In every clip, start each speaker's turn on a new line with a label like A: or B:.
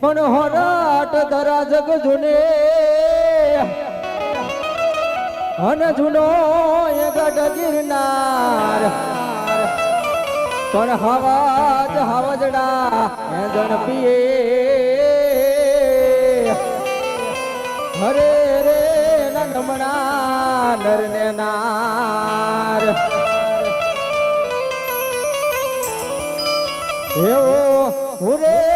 A: પણ હોરાટ ધરા જગ જુને. અને જુનો એ ગઢ ગિરનાર. પણ હવાજ હવજડા એ જણ પીએ. હરે રે નમણા નર ને નાર. એવો હુરે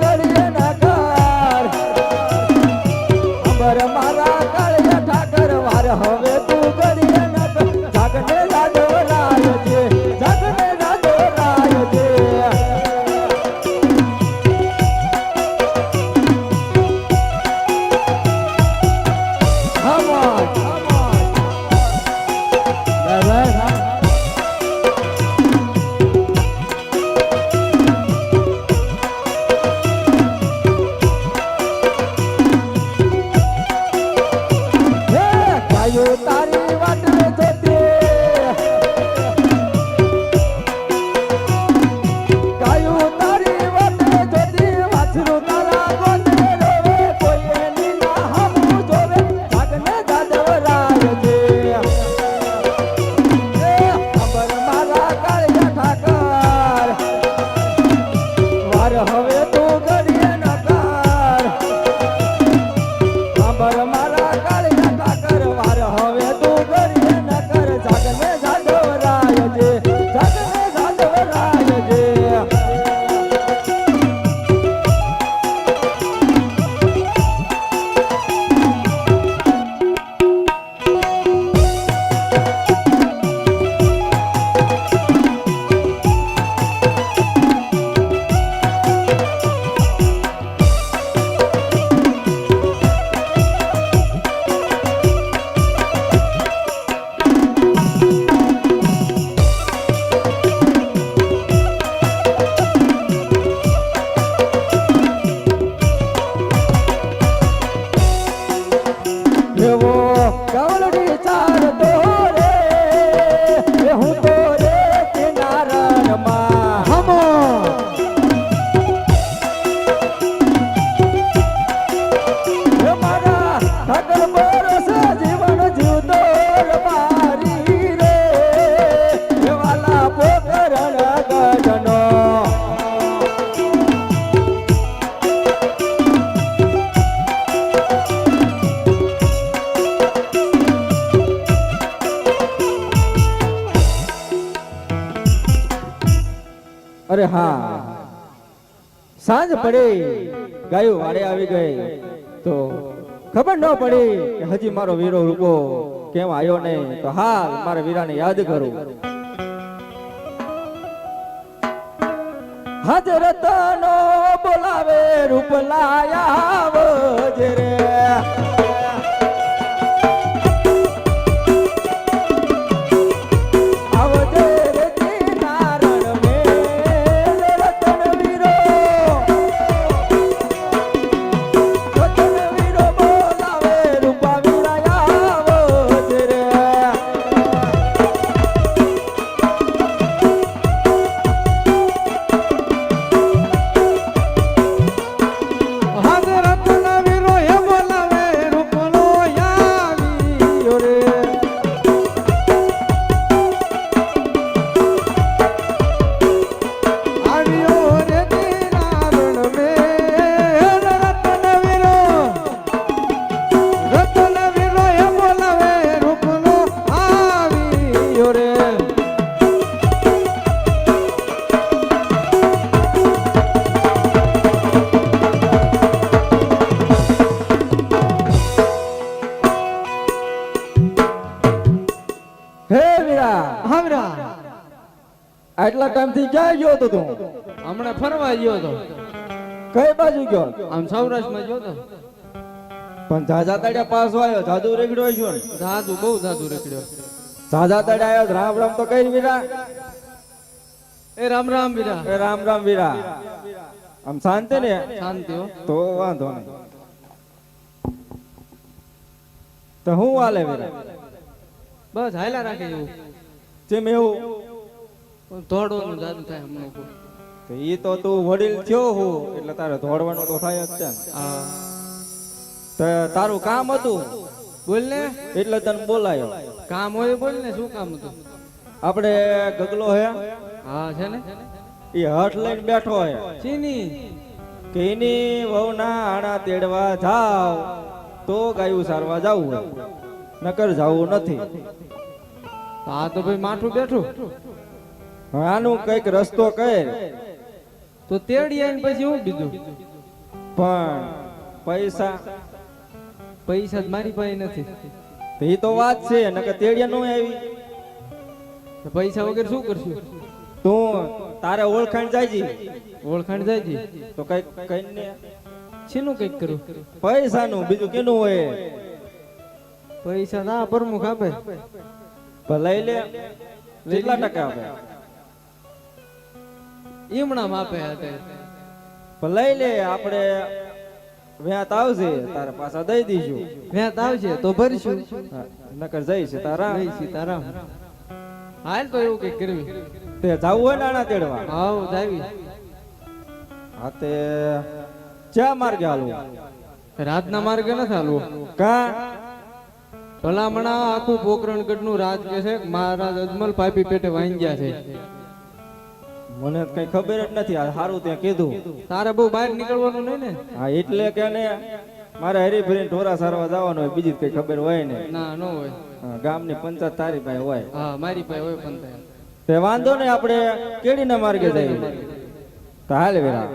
A: কারি અરે હા. સાંજ પડી, ગાયું વાડે આવી ગઈ. તો ખબર ન પડી કે હજી મારો વીરો રૂપો કેમ આવ્યો નહીં તો હાલ મારા વીરાને યાદ કરું. હાજર તનો બોલાવે રૂપ લાયા આવજે આટલા ટાઈમથી ક્યાં ગયો તો તું?
B: હમણાં ફરવા ગયો તો
A: કઈ બાજુ ગયો?
B: આમ સૌરાષ્ટ્રમાં ગયો તો
A: પણ ઝાઝા તળિયા પાસ આવ્યો જાદુ રેગડ્યો છો
B: જાદુ બહુ જાદુ રખડ્યો
A: ઝાઝા તળિયા આવ્યો રામ રામ તો કઈ વીરા.
B: એ રામ રામ વીરા.
A: એ રામ રામ વીરા. આમ શાંતિ ને?
B: શાંતિ
A: તો વાંધો નહીં. તો હું હાલે વીરા?
B: બસ હાયલા રાખે એવું.
A: જેમ એવું.
B: ધોડવાનું જાદુ થાય હમણાં ઉપર.
A: તો ઈ તો તું વડીલ થયો હું એટલે તારે ધોડવાનું તો થાય જ છે.
B: હા.
A: તો તારું કામ હતું?
B: બોલ ને.
A: એટલે તને બોલાયો.
B: કામ હોય બોલ ને શું કામ હતું?
A: આપણે ગગલો હે?
B: હા છે ને?
A: એ હઠ લઈને બેઠો હે.
B: ચીની.
A: કે એની વહુના આણા તેડવા જાવ તો ગાયું સારવા જાવું નકર જાવું નથી.
B: હા તો ભાઈ માઠું બેઠું.
A: આનું કંઈક રસ્તો કહે.
B: તો તેડિયા આવીને પછી હું બીજું
A: પણ પૈસા
B: પૈસા જ મારી પાસે નથી.
A: તો ઈ તો વાત છે નકર તેડિયા નો આવી.
B: પૈસા વગર શું કરશું?
A: તું તારે ઓળખાણ જાય છે
B: ઓળખાણ જાય છે
A: તો કંઈક કઈ ને
B: શેનું કંઈક કરું?
A: પૈસા નું બીજું કેનું હોય?
B: પૈસા ના પ્રમુખ આપે.
A: ભલાઈ લે. કેટલા ટકા આપે?
B: ઈમણામ માપે હતે
A: લઈ લે આપણે વ્યાત આવશે તારા પાછા દઈ દઈશું
B: વ્યાત આવશે તો ભરીશું.
A: નકર જઈ છે તારા
B: સીતારામ. હાલ તો એવું કઈ કરવી.
A: તે જાવું હોય નાણા તેડવા?
B: હાવ જાવી.
A: હા તે ચા માર્ગે હાલવું.
B: રાતના માર્ગે નથી હાલવું.
A: કા?
B: ભલામણા આખું પોકરણગઢનું રાજ કે છે મહારાજ અજમલ પાપી પેટે વાંગ્યા છે.
A: મને કઈ ખબર જ નથી સારું ત્યાં કીધું.
B: તારે બહુ બહાર નીકળવાનું નહીં ને?
A: હા એટલે કે ને મારે હરીફરી ઢોરા સારવા જવાનું હોય બીજી કઈ ખબર હોય ને.
B: ના ન હોય.
A: ગામની પંચાયત તારી પાસે હોય.
B: હા મારી પાસે હોય પંચાયત.
A: તે વાંધો ને આપણે કેડીના માર્ગે જઈએ. તો હાલ વેરા